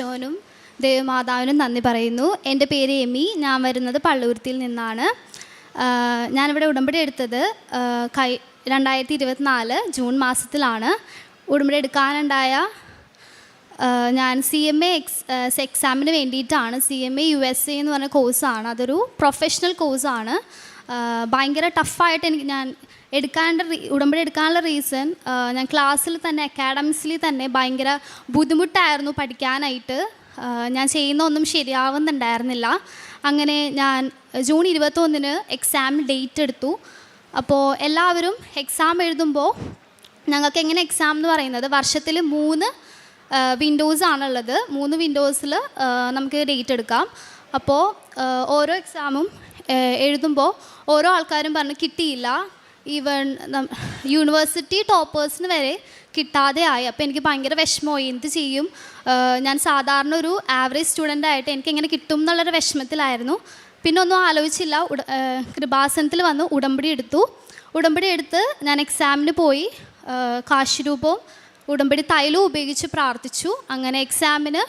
ോനും ദേവമാതാവിനും നന്ദി പറയുന്നു. എന്റെ പേര് എമി. ഞാൻ വരുന്നത് പള്ളുരുത്തിയിൽ നിന്നാണ്. ഞാനിവിടെ ഉടമ്പടി എടുത്തത് കൈ രണ്ടായിരത്തി ഇരുപത്തിനാല് ജൂൺ മാസത്തിലാണ്. ഉടമ്പടി എടുക്കാനുണ്ടായ ഞാൻ സി എം എ എക്സ് എക്സാമിന് വേണ്ടിയിട്ടാണ്. C M A U S A എന്ന് പറഞ്ഞ കോഴ്സാണ്. അതൊരു പ്രൊഫഷണൽ കോഴ്സാണ്. ഭയങ്കര ടഫായിട്ട് എനിക്ക് ഞാൻ എടുക്കാനുള്ള റീ- ഉടമ്പടി എടുക്കാനുള്ള റീസൺ ഞാൻ ക്ലാസ്സിൽ തന്നെ അക്കാഡമിക്സിൽ തന്നെ ഭയങ്കര ബുദ്ധിമുട്ടായിരുന്നു പഠിക്കാനായിട്ട്. ഞാൻ ചെയ്യുന്ന ഒന്നും ശരിയാവുന്നുണ്ടായിരുന്നില്ല. അങ്ങനെ ഞാൻ ജൂൺ ഇരുപത്തൊന്നിന് എക്സാം ഡേറ്റ് എടുത്തു. അപ്പോൾ എല്ലാവരും എക്സാം എഴുതുമ്പോൾ ഞങ്ങൾക്ക് എങ്ങനെ എക്സാം എന്ന് പറയുന്നത് വർഷത്തിൽ മൂന്ന് വിൻഡോസ് ആണുള്ളത്. മൂന്ന് വിൻഡോസിൽ നമുക്ക് ഡേറ്റ് എടുക്കാം. അപ്പോൾ ഓരോ എക്സാമും എഴുതുമ്പോൾ ഓരോ ആൾക്കാരും പറഞ്ഞ് കിട്ടിയില്ല. ഈവൺ യൂണിവേഴ്സിറ്റി ടോപ്പേഴ്സിന് വരെ കിട്ടാതെ ആയി. അപ്പോൾ എനിക്ക് ഭയങ്കര വിഷമമായി. എന്ത് ചെയ്യും? ഞാൻ സാധാരണ ഒരു ആവറേജ് സ്റ്റുഡന്റ് ആയിട്ട് എനിക്ക് എങ്ങനെ കിട്ടും എന്നുള്ളൊരു വിഷമത്തിലായിരുന്നു. പിന്നെ ഒന്നും ആലോചിച്ചില്ല. ഉട കൃപാസനത്തിൽ വന്ന് ഉടമ്പടി എടുത്തു. ഉടമ്പടി എടുത്ത് ഞാൻ എക്സാമിന് പോയി. കാശിരൂപവും ഉടമ്പടി തൈലവും ഉപയോഗിച്ച് പ്രാർത്ഥിച്ചു. അങ്ങനെ എക്സാമിന്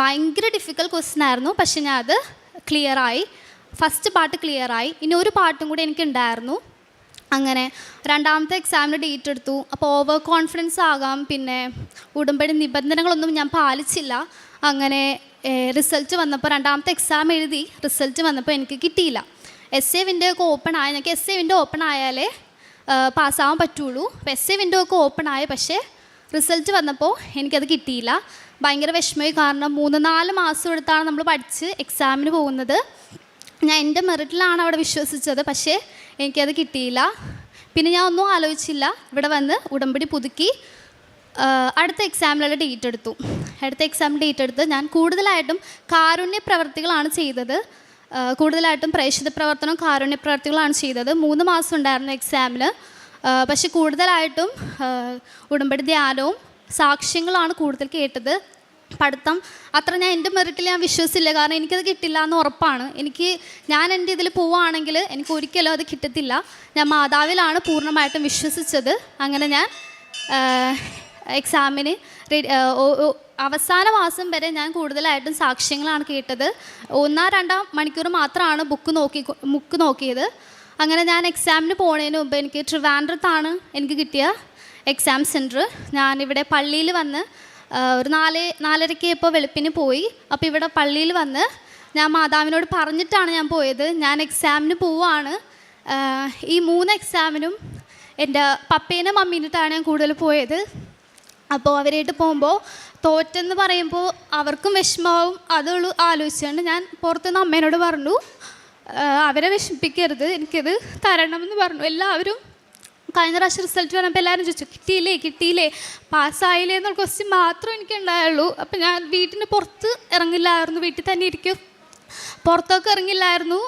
ഭയങ്കര ഡിഫിക്കൽ ക്വസ്റ്റ്യൻ ആയിരുന്നു. പക്ഷെ ഞാൻ അത് ക്ലിയറായി ഫസ്റ്റ് പാർട്ട് ക്ലിയറായി ഇനി ഒരു പാട്ടും കൂടി എനിക്കുണ്ടായിരുന്നു. അങ്ങനെ രണ്ടാമത്തെ എക്സാമിന് ഡേറ്റ് എടുത്തു. അപ്പോൾ ഓവർ കോൺഫിഡൻസ് ആകാം പിന്നെ ഉടമ്പടി നിബന്ധനകളൊന്നും ഞാൻ പാലിച്ചില്ല. അങ്ങനെ റിസൾട്ട് വന്നപ്പോൾ രണ്ടാമത്തെ എക്സാം എഴുതി റിസൾട്ട് വന്നപ്പോൾ എനിക്ക് കിട്ടിയില്ല. എസ് എ വിൻഡോ ഒക്കെ ഓപ്പൺ ആയ ഞങ്ങൾക്ക് എസ് എ വിൻഡോ ഓപ്പൺ ആയാലേ പാസ്സാവാൻ പറ്റുള്ളൂ. അപ്പോൾ എസ് എ വിൻഡോ ഒക്കെ ഓപ്പൺ ആയ പക്ഷേ റിസൾട്ട് വന്നപ്പോൾ എനിക്കത് കിട്ടിയില്ല. ഭയങ്കര വിഷമമായി കാരണം മൂന്ന് നാല് മാസം എടുത്താണ് നമ്മൾ പഠിച്ച് എക്സാമിന് പോകുന്നത്. ഞാൻ എന്റെ മെറിറ്റിലാണ് അവിടെ വിശ്വസിച്ചത് പക്ഷേ എനിക്കത് കിട്ടിയില്ല. പിന്നെ ഞാൻ ഒന്നും ആലോചിച്ചില്ല. ഇവിടെ വന്ന് ഉടമ്പടി പുതുക്കി അടുത്ത എക്സാമിലുള്ള ഡേറ്റ് എടുത്തു. അടുത്ത എക്സാം ഡേറ്റ് എടുത്ത് ഞാൻ കൂടുതലായിട്ടും കാരുണ്യ പ്രവർത്തികളാണ് ചെയ്തത്. കൂടുതലായിട്ടും പ്രേക്ഷിത പ്രവർത്തനം കാരുണ്യ പ്രവർത്തികളാണ് ചെയ്തത്. മൂന്ന് മാസം ഉണ്ടായിരുന്നു എക്സാമിന് പക്ഷെ കൂടുതലായിട്ടും ഉടമ്പടി ധ്യാനവും സാക്ഷ്യങ്ങളാണ് കൂടുതൽ കേട്ടത്. പഠിത്തം. അത്ര ഞാൻ എന്റെ മെറിറ്റിൽ ഞാൻ വിശ്വസിച്ചില്ല. കാരണം എനിക്കത് കിട്ടില്ല എന്ന് ഉറപ്പാണ്. എനിക്ക് ഞാൻ എന്റെ ഇതിൽ പോവുകയാണെങ്കിൽ എനിക്ക് ഒരിക്കലും അത് കിട്ടത്തില്ല. ഞാൻ മാതാവിലാണ് പൂർണമായിട്ടും വിശ്വസിച്ചത്. അങ്ങനെ ഞാൻ എക്സാമിന് അവസാന മാസം വരെ ഞാൻ കൂടുതലായിട്ടും സാക്ഷ്യങ്ങളാണ് കേട്ടത്. ഒന്നാം രണ്ടാം മണിക്കൂർ മാത്രമാണ് ബുക്ക് നോക്കി ബുക്ക് നോക്കിയത്. അങ്ങനെ ഞാൻ എക്സാമിന് പോണതിന് മുമ്പ് എനിക്ക് ട്രിവാൻഡ്രത്താണ് എനിക്ക് കിട്ടിയ എക്സാം സെന്റർ ഞാനിവിടെ പള്ളിയിൽ വന്ന് ഒരു നാല് നാലരയ്ക്ക് ഇപ്പോൾ വെളുപ്പിന് പോയി. അപ്പോൾ ഇവിടെ പള്ളിയിൽ വന്ന് ഞാൻ മാതാവിനോട് പറഞ്ഞിട്ടാണ് ഞാൻ പോയത്. ഞാൻ എക്സാമിന് പോവാണ്. ഈ മൂന്ന് എക്സാമിനും എന്റെ പപ്പേനെ മമ്മീനിട്ടാണ് ഞാൻ കൂടുതൽ പോയത്. അപ്പോൾ അവരായിട്ട് പോകുമ്പോൾ തോറ്റെന്ന് പറയുമ്പോൾ അവർക്കും വിഷമാവും അതുള്ളൂ ആലോചിച്ചുകൊണ്ട് ഞാൻ പുറത്തുനിന്ന് അമ്മേനോട് പറഞ്ഞു അവരെ വിഷമിപ്പിക്കരുത്. എനിക്കത് തരണമെന്ന് പറഞ്ഞു. എല്ലാവരും കഴിഞ്ഞ പ്രാവശ്യം റിസൾട്ട് വന്നപ്പോൾ എല്ലാവരും ചോദിച്ചു കിട്ടിയില്ലേ കിട്ടിയില്ലേ? പാസ്സായില്ലേ എന്നുള്ള ക്വസ്റ്റ്യൻ മാത്രം എനിക്ക് ഉണ്ടായുള്ളൂ അപ്പം ഞാൻ വീട്ടിന് പുറത്ത് ഇറങ്ങില്ലായിരുന്നു വീട്ടിൽ തന്നെ ഇരിക്കും. പുറത്തൊക്കെ ഇറങ്ങില്ലായിരുന്നു.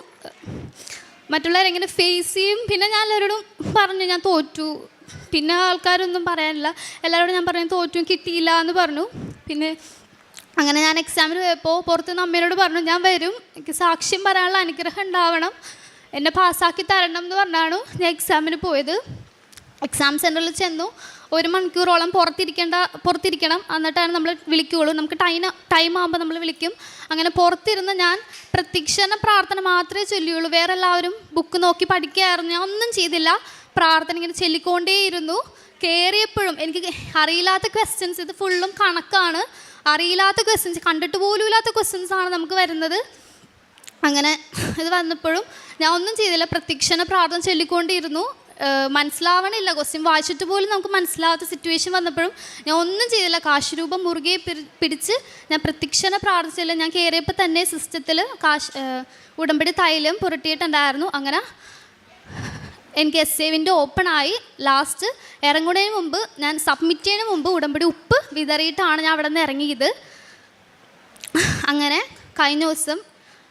മറ്റുള്ളവരെങ്ങനെ ഫേസ് ചെയ്യും. പിന്നെ ഞാൻ എല്ലാവരോടും പറഞ്ഞു ഞാൻ തോറ്റു. പിന്നെ ആൾക്കാരൊന്നും പറയാനില്ല. എല്ലാവരോടും ഞാൻ പറഞ്ഞു തോറ്റു കിട്ടിയില്ല എന്ന് പറഞ്ഞു. പിന്നെ അങ്ങനെ ഞാൻ എക്സാമിന് പോയപ്പോൾ പുറത്ത് നിന്ന് അമ്മയോട് പറഞ്ഞു ഞാൻ വരും. എനിക്ക് സാക്ഷ്യം പറയാനുള്ള അനുഗ്രഹം ഉണ്ടാവണം. എന്നെ പാസ്സാക്കി തരണം എന്ന് പറഞ്ഞാണ് ഞാൻ എക്സാമിന് പോയത്. എക്സാം സെന്ററിൽ ചെന്നു. ഒരു മണിക്കൂറോളം പുറത്തിരിക്കേണ്ട പുറത്തിരിക്കണം. എന്നിട്ടാണ് നമ്മൾ വിളിക്കുകയുള്ളൂ. നമുക്ക് ടൈം ടൈം ആകുമ്പോൾ നമ്മൾ വിളിക്കും. അങ്ങനെ പുറത്തിരുന്ന് ഞാൻ പ്രത്യക്ഷണ പ്രാർത്ഥന മാത്രമേ ചൊല്ലിയുള്ളൂ. വേറെ എല്ലാവരും ബുക്ക് നോക്കി പഠിക്കുകയായിരുന്നു ഞാൻ ഒന്നും ചെയ്തില്ല. പ്രാർത്ഥന ഇങ്ങനെ ചൊല്ലിക്കൊണ്ടേയിരുന്നു. കയറിയപ്പോഴും എനിക്ക് അറിയില്ലാത്ത ക്വസ്റ്റ്യൻസ് ഇത് ഫുള്ളും കണക്കാണ്. അറിയില്ലാത്ത ക്വസ്റ്റ്യൻസ് കണ്ടിട്ട് പോലും ഇല്ലാത്ത ക്വസ്റ്റ്യൻസ് ആണ് നമുക്ക് വരുന്നത്. അങ്ങനെ ഇത് വന്നപ്പോഴും ഞാൻ ഒന്നും ചെയ്തില്ല. പ്രത്യക്ഷണ പ്രാർത്ഥന ചൊല്ലിക്കൊണ്ടിരുന്നു മനസ്സിലാവണില്ല. ക്വസ്റ്റ്യൻ വായിച്ചിട്ട് പോലും നമുക്ക് മനസ്സിലാവാത്ത സിറ്റുവേഷൻ വന്നപ്പോഴും ഞാൻ ഒന്നും ചെയ്തില്ല. കാശുരൂപം മുറുകെ പിടിച്ച് ഞാൻ പ്രത്യക്ഷണ പ്രാർത്ഥിച്ചില്ല. ഞാൻ കയറിയപ്പോൾ തന്നെ സിസ്റ്റത്തിൽ കാശ് ഉടമ്പടി തൈലം പുരട്ടിയിട്ടുണ്ടായിരുന്നു. അങ്ങനെ എനിക്ക് എസ് സേവിന്റെ ഓപ്പൺ ആയി. ലാസ്റ്റ് ഇറങ്ങുന്നതിന് മുമ്പ് ഞാൻ സബ്മിറ്റ് ചെയ്യുന്ന മുമ്പ് ഉടമ്പടി ഉപ്പ് വിതറിയിട്ടാണ് ഞാൻ അവിടെ നിന്ന് ഇറങ്ങിയത്. അങ്ങനെ കഴിഞ്ഞ ദിവസം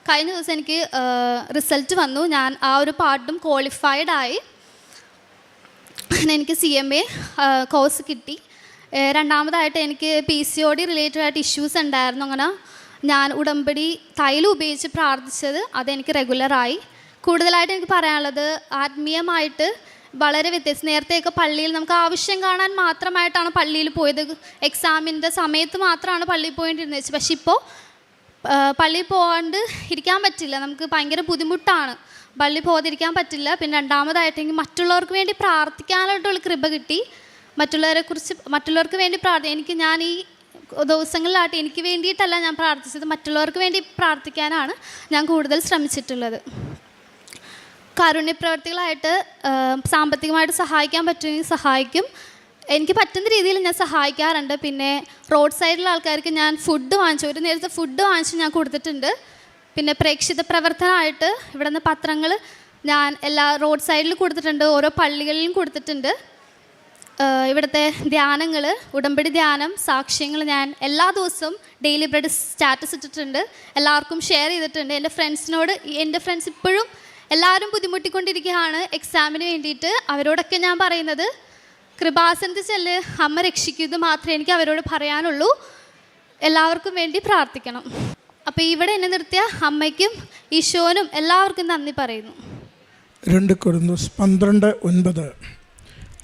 കഴിഞ്ഞ ദിവസം എനിക്ക് റിസൾട്ട് വന്നു. ഞാൻ ആ ഒരു പാട്ടും ക്വാളിഫൈഡ് ആയി. അങ്ങനെ എനിക്ക് സി എം എ കോഴ്സ് കിട്ടി. രണ്ടാമതായിട്ട് എനിക്ക് P C O D related ആയിട്ട് ഇഷ്യൂസ് ഉണ്ടായിരുന്നു. അങ്ങനെ ഞാൻ ഉടമ്പടി തൈലം ഉപയോഗിച്ച് പ്രാർത്ഥിച്ചത് അതെനിക്ക് റെഗുലറായി കൂടുതലായിട്ട് എനിക്ക് പറയാനുള്ളത് ആത്മീയമായിട്ട് വളരെ വ്യത്യസ്ത നേരത്തെയൊക്കെ പള്ളിയിൽ നമുക്ക് ആവശ്യം കാണാൻ മാത്രമായിട്ടാണ് പള്ളിയിൽ പോയത്. എക്സാമിന്റെ സമയത്ത് മാത്രമാണ് പള്ളിയിൽ പോയിട്ടിരുന്നത് പക്ഷെ ഇപ്പോൾ പള്ളിയിൽ പോകാണ്ട് ഇരിക്കാൻ പറ്റില്ല. നമുക്ക് ഭയങ്കര ബുദ്ധിമുട്ടാണ്. പള്ളി പോകാതിരിക്കാൻ പറ്റില്ല. പിന്നെ രണ്ടാമതായിട്ടെങ്കിൽ മറ്റുള്ളവർക്ക് വേണ്ടി പ്രാർത്ഥിക്കാനായിട്ടുള്ള കൃപ കിട്ടി. മറ്റുള്ളവരെ കുറിച്ച് മറ്റുള്ളവർക്ക് വേണ്ടി പ്രാർത്ഥി എനിക്ക് ഞാൻ ഈ ദിവസങ്ങളിലായിട്ട് എനിക്ക് വേണ്ടിയിട്ടല്ല ഞാൻ പ്രാർത്ഥിച്ചത്. മറ്റുള്ളവർക്ക് വേണ്ടി പ്രാർത്ഥിക്കാനാണ് ഞാൻ കൂടുതൽ ശ്രമിച്ചിട്ടുള്ളത്. കാരുണ്യപ്രവർത്തികളായിട്ട് സാമ്പത്തികമായിട്ട് സഹായിക്കാൻ പറ്റുമെങ്കിൽ സഹായിക്കും. എനിക്ക് പറ്റുന്ന രീതിയിൽ ഞാൻ സഹായിക്കാറുണ്ട്. പിന്നെ റോഡ് സൈഡിലുള്ള ആൾക്കാർക്ക് ഞാൻ ഫുഡ് വാങ്ങിച്ചു. ഒരു നേരത്തെ ഫുഡ് വാങ്ങിച്ച് ഞാൻ കൊടുത്തിട്ടുണ്ട്. പിന്നെ പ്രേക്ഷിത പ്രവർത്തനമായിട്ട് ഇവിടെ നിന്ന് പത്രങ്ങൾ ഞാൻ എല്ലാ റോഡ് സൈഡിൽ കൊടുത്തിട്ടുണ്ട്. ഓരോ പള്ളികളിലും കൊടുത്തിട്ടുണ്ട്. ഇവിടുത്തെ ധ്യാനങ്ങൾ ഉടമ്പടി ധ്യാനം സാക്ഷ്യങ്ങൾ ഞാൻ എല്ലാ ദിവസവും ഡെയിലി ബ്രെഡ് സ്റ്റാറ്റസ് ഇട്ടിട്ടുണ്ട്. എല്ലാവർക്കും ഷെയർ ചെയ്തിട്ടുണ്ട്. എന്റെ ഫ്രണ്ട്സിനോട് എന്റെ ഫ്രണ്ട്സ് ഇപ്പോഴും എല്ലാവരും ബുദ്ധിമുട്ടിക്കൊണ്ടിരിക്കുകയാണ്. എക്സാമിന് വേണ്ടിയിട്ട് അവരോടൊക്കെ ഞാൻ പറയുന്നത്. കൃപാസനത്തിൽ ചെല്ല് അമ്മ രക്ഷിക്കുന്നത് മാത്രമേ എനിക്ക് അവരോട് പറയാനുള്ളൂ. എല്ലാവർക്കും വേണ്ടി പ്രാർത്ഥിക്കണം. അപ്പോൾ ഇവിടെ എന്നെ നിർത്തിയ അമ്മയ്ക്കും ഈശോനും എല്ലാവർക്കും നന്ദി പറയുന്നു. രണ്ട് കൊരിന്തോസ് പന്ത്രണ്ട് ഒൻപത്.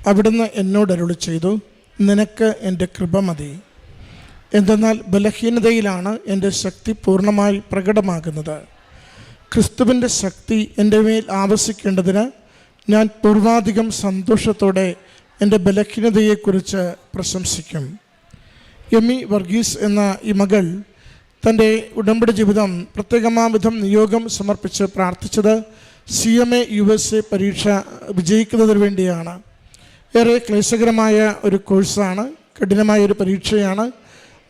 അവിടുന്ന് എന്നോട് അരുളി ചെയ്തു നിനക്ക് എന്റെ കൃപ മതി. എന്തെന്നാൽ ബലഹീനതയിലാണ് എന്റെ ശക്തി പൂർണമായി പ്രകടമാകുന്നത്. ക്രിസ്തുവിന്റെ ശക്തി എന്റെ മേൽ ആവശ്യിക്കേണ്ടതിന് ഞാൻ പൂർവാധികം സന്തോഷത്തോടെ എന്റെ ബലഹീനതയെക്കുറിച്ച് പ്രശംസിക്കും. എമി വർഗീസ് എന്ന ഈ മകൾ തന്റെ ഉടമ്പടി ജീവിതം പ്രത്യേകമാവിധം നിയോഗം സമർപ്പിച്ച് പ്രാർത്ഥിച്ചത് C M A U S A പരീക്ഷ വിജയിക്കുന്നതിന് വേണ്ടിയാണ്. ഏറെ ക്ലേശകരമായ ഒരു കോഴ്സാണ് കഠിനമായ ഒരു പരീക്ഷയാണ്.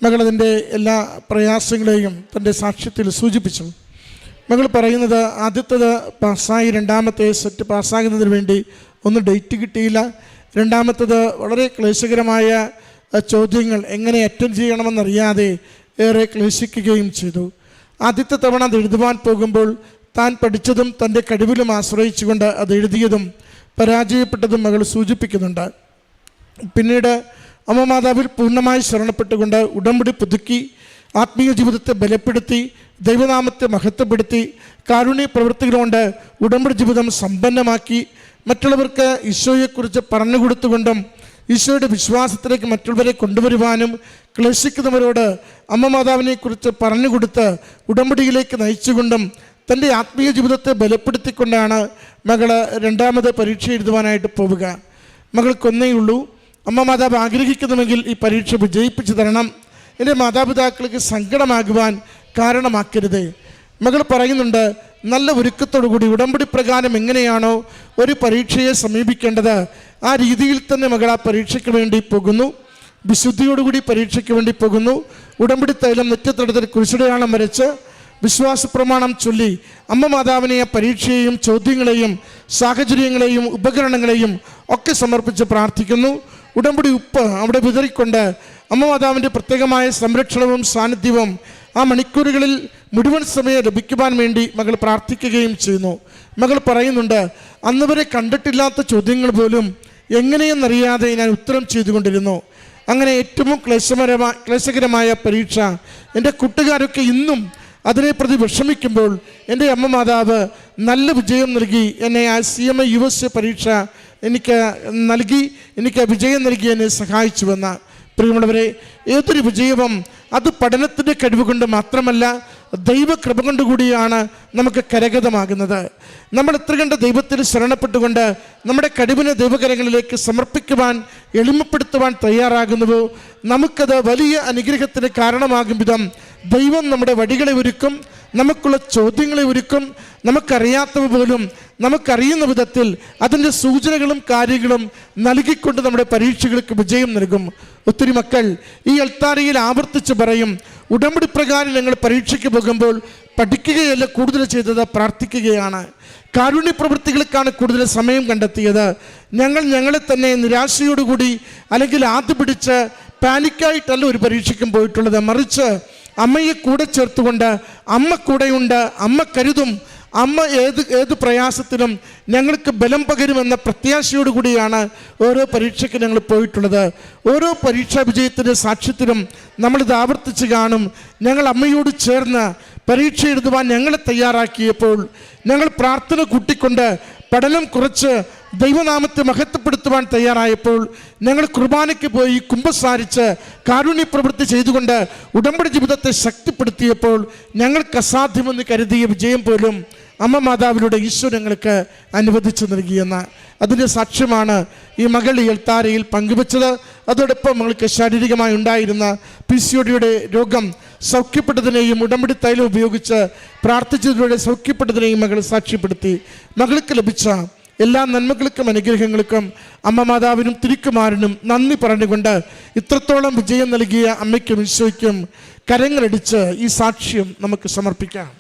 മകൾ അതിന്റെ എല്ലാ പ്രയാസങ്ങളെയും തന്റെ സാക്ഷ്യത്തിൽ സൂചിപ്പിച്ചു. മകൾ പറയുന്നത് ആദ്യത്തേത് പാസ്സായി രണ്ടാമത്തെ സെറ്റ് പാസ്സാകുന്നതിന് വേണ്ടി ഒന്ന് ഡേറ്റ് കിട്ടിയില്ല. രണ്ടാമത്തേത് വളരെ ക്ലേശകരമായ ചോദ്യങ്ങൾ എങ്ങനെ അറ്റൻഡ് ചെയ്യണമെന്നറിയാതെ ഏറെ ക്ലേശിക്കുകയും ചെയ്തു. ആദ്യത്തെ തവണ അത് എഴുതുവാൻ പോകുമ്പോൾ താൻ പഠിച്ചതും തന്റെ കഴിവിലും ആശ്രയിച്ചുകൊണ്ട് അത് എഴുതിയതും പരാജയപ്പെട്ടതും മകൾ സൂചിപ്പിക്കുന്നുണ്ട്. പിന്നീട് അമ്മ മാതാവിൽ പൂർണമായി ശരണപ്പെട്ടുകൊണ്ട് ഉടമ്പടി പുതുക്കി ആത്മീയ ജീവിതത്തെ ബലപ്പെടുത്തി ദൈവനാമത്തെ മഹത്വപ്പെടുത്തി കാരുണ്യ പ്രവൃത്തികളുകൊണ്ട് ഉടമ്പടി ജീവിതം സമ്പന്നമാക്കി മറ്റുള്ളവർക്ക് ഈശോയെക്കുറിച്ച് പറഞ്ഞു കൊടുത്തുകൊണ്ടും ഈശോയുടെ വിശ്വാസത്തിലേക്ക് മറ്റുള്ളവരെ കൊണ്ടുവരുവാനും ക്ലേശിക്കുന്നവരോട് അമ്മ മാതാവിനെക്കുറിച്ച് പറഞ്ഞു കൊടുത്ത് ഉടമ്പടിയിലേക്ക് നയിച്ചുകൊണ്ടും തന്റെ ആത്മീയ ജീവിതത്തെ ബലപ്പെടുത്തിക്കൊണ്ടാണ് മകൾ രണ്ടാമത് പരീക്ഷ എഴുതുവാനായിട്ട് പോവുക. മകൾക്കൊന്നേ ഉള്ളൂ. അമ്മ മാതാവ് ആഗ്രഹിക്കുന്നുവെങ്കിൽ ഈ പരീക്ഷ വിജയിപ്പിച്ചു തരണം. എന്റെ മാതാപിതാക്കൾക്ക് സങ്കടമാകുവാൻ കാരണമാക്കരുത്. മകൾ പറയുന്നുണ്ട് നല്ല ഒരുക്കത്തോടുകൂടി ഉടമ്പടി പ്രകാരം എങ്ങനെയാണോ ഒരു പരീക്ഷയെ സമീപിക്കേണ്ടത്. ആ രീതിയിൽ തന്നെ മകൾ ആ പരീക്ഷയ്ക്ക് വേണ്ടി പോകുന്നു. വിശുദ്ധിയോടുകൂടി പരീക്ഷയ്ക്ക് വേണ്ടി പോകുന്നു. ഉടമ്പടി തൈലം നെറ്റത്തെടുത്തിൽ കുരിശുടയാളം വരച്ച് വിശ്വാസ പ്രമാണം ചൊല്ലി അമ്മ മാതാവിനെ പരീക്ഷയെയും ചോദ്യങ്ങളെയും സാഹചര്യങ്ങളെയും ഉപകരണങ്ങളെയും ഒക്കെ സമർപ്പിച്ച് പ്രാർത്ഥിക്കുന്നു. ഉടമ്പടി ഉപ്പ് അവിടെ വിതറിക്കൊണ്ട് അമ്മ മാതാവിന്റെ പ്രത്യേകമായ സംരക്ഷണവും സാന്നിധ്യവും ആ മണിക്കൂറുകളിൽ മുഴുവൻ സമയം ലഭിക്കുവാൻ വേണ്ടി മകൾ പ്രാർത്ഥിക്കുകയും ചെയ്യുന്നു. മകൾ പറയുന്നുണ്ട് അന്ന് വരെ കണ്ടിട്ടില്ലാത്ത ചോദ്യങ്ങൾ പോലും എങ്ങനെയെന്നറിയാതെ ഞാൻ ഉത്തരം ചെയ്തുകൊണ്ടിരുന്നു. അങ്ങനെ ഏറ്റവും ക്ലേശമരമായ ക്ലേശകരമായ പരീക്ഷ എന്റെ കൂട്ടുകാരൊക്കെ ഇന്നും അതിനെ പ്രതി വിഷമിക്കുമ്പോൾ എന്റെ അമ്മ മാതാവ് നല്ല വിജയം നൽകി എന്നെ ആ C M I U S പരീക്ഷ എനിക്ക് നൽകി എനിക്ക് വിജയം നൽകി എന്നെ സഹായിച്ചുവെന്ന പ്രിയമുള്ളവരെ ഏതൊരു വിജയവും അത് പഠനത്തിന്റെ കഴിവ് കൊണ്ട് മാത്രമല്ല ദൈവകൃപ കൊണ്ട് കൂടിയാണ് നമുക്ക് കരഗതമാകുന്നത്. നമ്മൾ എത്ര കണ്ട് ദൈവത്തിൽ ശരണപ്പെട്ടുകൊണ്ട് നമ്മുടെ കഴിവിനെ ദൈവകരങ്ങളിലേക്ക് സമർപ്പിക്കുവാൻ എളിമപ്പെടുത്തുവാൻ തയ്യാറാകുന്നുവോ? നമുക്കത് വലിയ അനുഗ്രഹത്തിന് കാരണമാകും വിധം ദൈവം നമ്മുടെ വഴികളെ ഒരുക്കും. നമുക്കുള്ള ചോദ്യങ്ങളെ ഒരുക്കും. നമുക്കറിയാത്തവ പോലും നമുക്കറിയുന്ന വിധത്തിൽ അതിന്റെ സൂചനകളും കാര്യങ്ങളും നൽകിക്കൊണ്ട് നമ്മുടെ പരീക്ഷകൾക്ക് വിജയം നൽകും. ഒത്തിരി മക്കൾ ഈ അൽത്താരയിൽ ആവർത്തിച്ച് പറയും ഉടമ്പടി പ്രകാരം ഞങ്ങൾ പരീക്ഷയ്ക്ക് പോകുമ്പോൾ പഠിക്കുകയല്ല കൂടുതൽ ചെയ്തത് പ്രാർത്ഥിക്കുകയാണ്. കാരുണ്യ പ്രവൃത്തികൾക്കാണ് കൂടുതൽ സമയം കണ്ടെത്തിയത്. ഞങ്ങൾ ഞങ്ങളെ തന്നെ നിരാശയോടുകൂടി അല്ലെങ്കിൽ ആദ്യ പിടിച്ച് പാനിക്കായിട്ടല്ല ഒരു പരീക്ഷയ്ക്കും പോയിട്ടുള്ളത്. മറിച്ച് അമ്മയെ കൂടെ ചേർത്തുകൊണ്ട് അമ്മ കൂടെയുണ്ട് അമ്മ കരുതും അമ്മ ഏത് ഏത് പ്രയാസത്തിനും ഞങ്ങൾക്ക് ബലം പകരുമെന്ന പ്രത്യാശയോടുകൂടിയാണ് ഓരോ പരീക്ഷയ്ക്ക് ഞങ്ങൾ പോയിട്ടുള്ളത്. ഓരോ പരീക്ഷാ വിജയത്തിന്റെ സാക്ഷ്യത്തിലും നമ്മളിത് ആവർത്തിച്ച് കാണും. ഞങ്ങൾ അമ്മയോട് ചേർന്ന് പരീക്ഷ എഴുതുവാൻ ഞങ്ങളെ തയ്യാറാക്കിയപ്പോൾ ഞങ്ങൾ പ്രാർത്ഥന കൂട്ടിക്കൊണ്ട് പഠനം കുറച്ച് ദൈവനാമത്തെ മഹത്വപ്പെടുത്തുവാൻ തയ്യാറായപ്പോൾ ഞങ്ങൾ കുർബാനയ്ക്ക് പോയി കുമ്പസാരിച്ച് കാരുണ്യ പ്രവൃത്തി ചെയ്തുകൊണ്ട് ഉടമ്പടി ജീവിതത്തെ ശക്തിപ്പെടുത്തിയപ്പോൾ ഞങ്ങൾക്ക് അസാധ്യമെന്ന് കരുതിയ വിജയം പോലും അമ്മ മാതാവിലൂടെ ഈശോ ഞങ്ങൾക്ക് അനുവദിച്ചു നൽകിയെന്ന അതിന്റെ സാക്ഷ്യമാണ് ഈ മകൾ എൽത്താരയിൽ പങ്കുവച്ചത്. അതോടൊപ്പം മകൾക്ക് ശാരീരികമായി ഉണ്ടായിരുന്ന പി സി ഒടിയുടെ രോഗം സൗഖ്യപ്പെട്ടതിനെയും ഉടമ്പടി തൈലം ഉപയോഗിച്ച് പ്രാർത്ഥിച്ചതിലൂടെ സൗഖ്യപ്പെട്ടതിനെയും മകൾ സാക്ഷ്യപ്പെടുത്തി. മകൾക്ക് ലഭിച്ച എല്ലാ നന്മകൾക്കും അനുഗ്രഹങ്ങൾക്കും അമ്മ മാതാവിനും തിരുക്കുമാരനും നന്ദി പറഞ്ഞുകൊണ്ട് ഇത്രത്തോളം വിജയം നൽകിയ അമ്മയ്ക്കും ഈശോയ്ക്കും കരങ്ങളടിച്ച് ഈ സാക്ഷ്യം നമുക്ക് സമർപ്പിക്കാം.